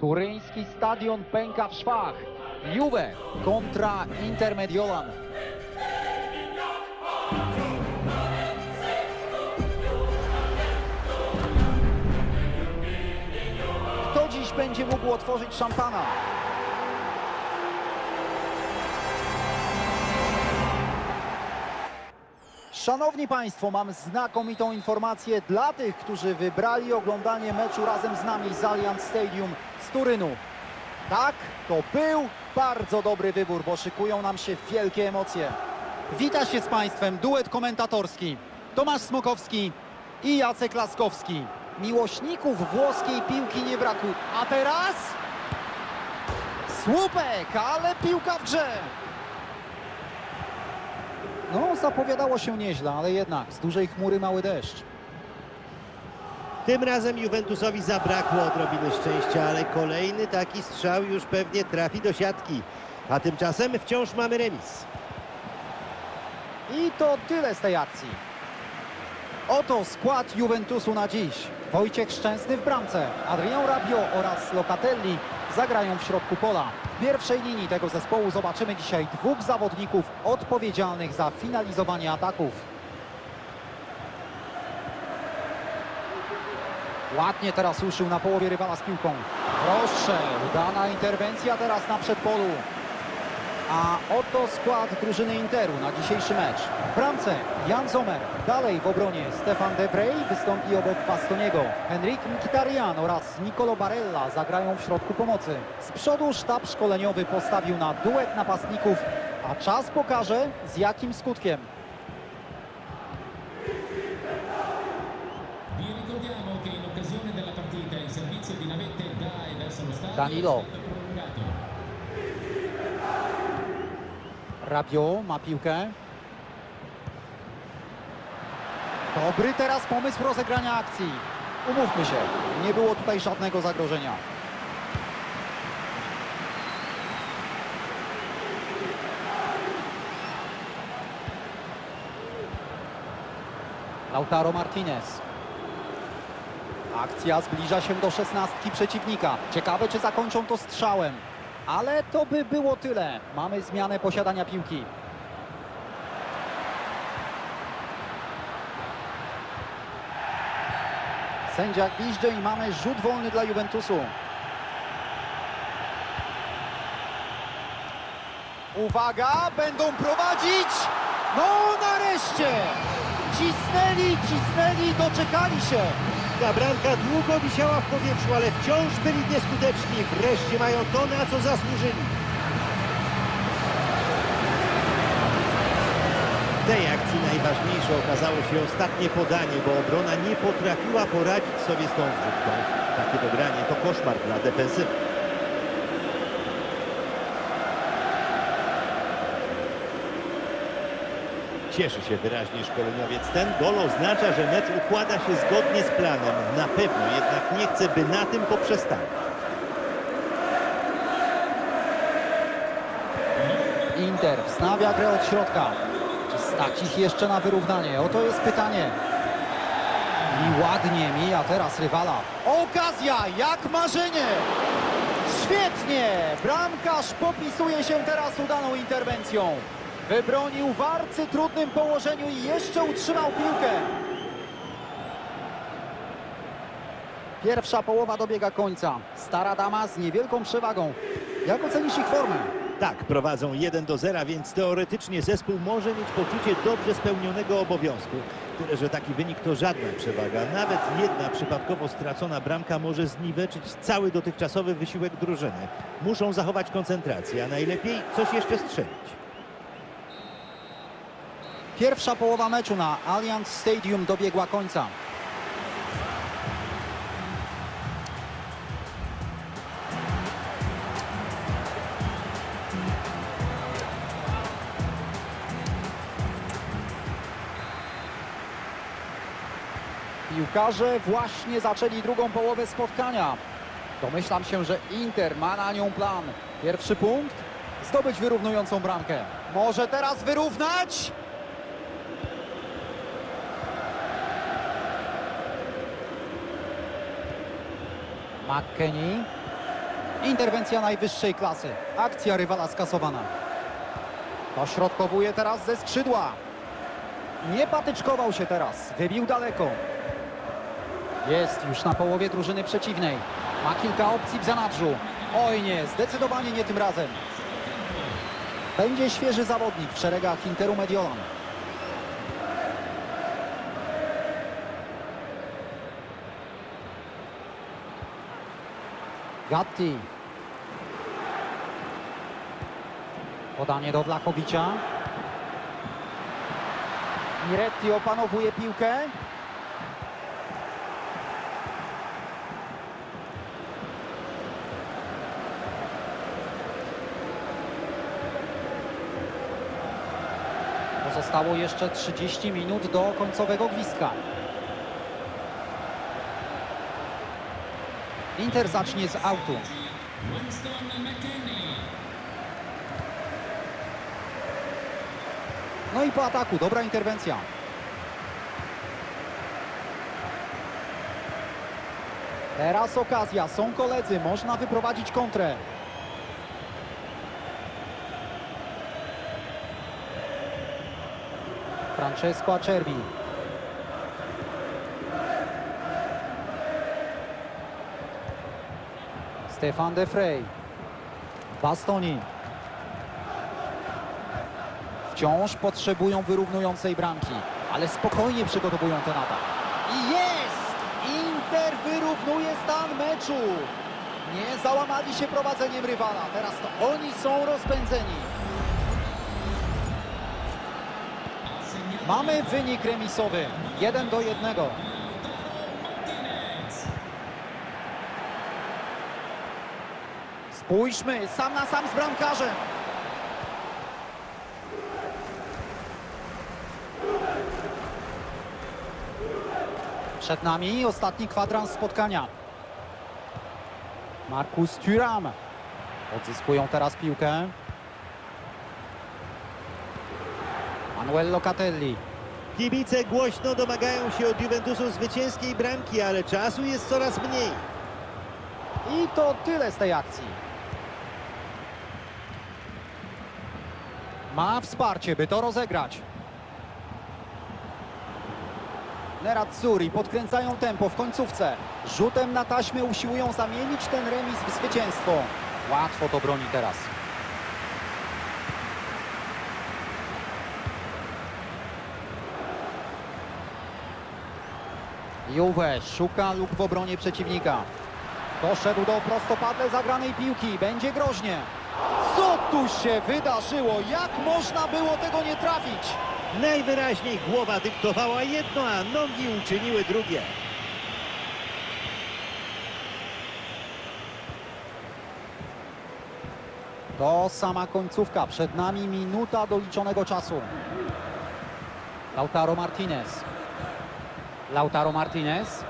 Turyński stadion pęka w szwach. Juve kontra Inter Mediolan. Kto dziś będzie mógł otworzyć szampana? Szanowni Państwo, mam znakomitą informację dla tych, którzy wybrali oglądanie meczu razem z nami z Allianz Stadium z Turynu. Tak, to był bardzo dobry wybór, bo szykują nam się wielkie emocje. Wita się z Państwem duet komentatorski Tomasz Smokowski i Jacek Laskowski. Miłośników włoskiej piłki nie brakuje. A teraz... Słupek, ale piłka w grze. No, zapowiadało się nieźle, ale jednak z dużej chmury mały deszcz. Tym razem Juventusowi zabrakło odrobiny szczęścia, ale kolejny taki strzał już pewnie trafi do siatki. A tymczasem wciąż mamy remis. I to tyle z tej akcji. Oto skład Juventusu na dziś. Wojciech Szczęsny w bramce, Adrian Rabiot oraz Locatelli zagrają w środku pola. W pierwszej linii tego zespołu zobaczymy dzisiaj dwóch zawodników odpowiedzialnych za finalizowanie ataków. Ładnie teraz ruszył na połowie rywala z piłką. Proszę, udana interwencja teraz na przedpolu. A oto skład drużyny Interu na dzisiejszy mecz. W bramce Jan Zomer. Dalej w obronie Stefan De Vrij wystąpi obok Bastoniego. Henrik Mkhitaryan oraz Nicolo Barella zagrają w środku pomocy. Z przodu sztab szkoleniowy postawił na duet napastników, a czas pokaże z jakim skutkiem. Danilo. Rabiot ma piłkę. Dobry teraz pomysł rozegrania akcji. Umówmy się, nie było tutaj żadnego zagrożenia. Lautaro Martinez. Akcja zbliża się do szesnastki przeciwnika. Ciekawe, czy zakończą to strzałem. Ale to by było tyle. Mamy zmianę posiadania piłki. Sędzia gwizdże i mamy rzut wolny dla Juventusu. Uwaga, będą prowadzić! No nareszcie! Cisnęli, cisnęli, doczekali się! Ta bramka długo wisiała w powietrzu, ale wciąż byli nieskuteczni. Wreszcie mają to, na co zasłużyli. W tej akcji najważniejsze okazało się ostatnie podanie, bo obrona nie potrafiła poradzić sobie z tą wrzutką. Takie dogranie to koszmar dla defensywy. Cieszy się wyraźnie szkoleniowiec. Ten gol oznacza, że mecz układa się zgodnie z planem. Na pewno jednak nie chce, by na tym poprzestało. Inter wznawia grę od środka. Czy stać ich jeszcze na wyrównanie? Oto jest pytanie. I ładnie mija teraz rywala. Okazja, jak marzenie! Świetnie! Bramkarz popisuje się teraz udaną interwencją. Wybronił w arcy trudnym położeniu i jeszcze utrzymał piłkę. Pierwsza połowa dobiega końca. Stara dama z niewielką przewagą. Jak ocenisz ich formę? Tak, prowadzą 1 do 0, więc teoretycznie zespół może mieć poczucie dobrze spełnionego obowiązku. Tyle, że taki wynik to żadna przewaga. Nawet jedna przypadkowo stracona bramka może zniweczyć cały dotychczasowy wysiłek drużyny. Muszą zachować koncentrację, a najlepiej coś jeszcze strzelić. Pierwsza połowa meczu na Allianz Stadium dobiegła końca. Piłkarze właśnie zaczęli drugą połowę spotkania. Domyślam się, że Inter ma na nią plan. Pierwszy punkt, zdobyć wyrównującą bramkę. Może teraz wyrównać? McKennie. Interwencja najwyższej klasy. Akcja rywala skasowana. Dośrodkowuje teraz ze skrzydła. Nie patyczkował się teraz. Wybił daleko. Jest już na połowie drużyny przeciwnej. Ma kilka opcji w zanadrzu. Oj nie, zdecydowanie nie tym razem. Będzie świeży zawodnik w szeregach Interu Mediolan. Gatti. Podanie do Wlachowicza. Miretti opanowuje piłkę. Pozostało jeszcze 30 minut do końcowego gwizdka. Inter zacznie z autu. No i po ataku, dobra interwencja. Teraz okazja, są koledzy, można wyprowadzić kontrę. Francesco Acerbi. Stefan De Frey. Bastoni. Wciąż potrzebują wyrównującej bramki, ale spokojnie przygotowują ten atak. I jest! Inter wyrównuje stan meczu. Nie załamali się prowadzeniem rywala. Teraz to oni są rozpędzeni. Mamy wynik remisowy. 1 do 1. Spójrzmy, sam na sam z bramkarzem. Przed nami ostatni kwadrans spotkania. Markus Thuram. Odzyskują teraz piłkę. Manuel Locatelli. Kibice głośno domagają się od Juventusu zwycięskiej bramki, ale czasu jest coraz mniej. I to tyle z tej akcji. Ma wsparcie, by to rozegrać. Nerazzurri podkręcają tempo w końcówce. Rzutem na taśmę usiłują zamienić ten remis w zwycięstwo. Łatwo to broni teraz. Juve szuka luk w obronie przeciwnika. Doszedł do prostopadle zagranej piłki. Będzie groźnie. Co tu się wydarzyło? Jak można było tego nie trafić? Najwyraźniej głowa dyktowała jedno, a nogi uczyniły drugie. To sama końcówka. Przed nami minuta doliczonego czasu. Lautaro Martinez. Lautaro Martinez.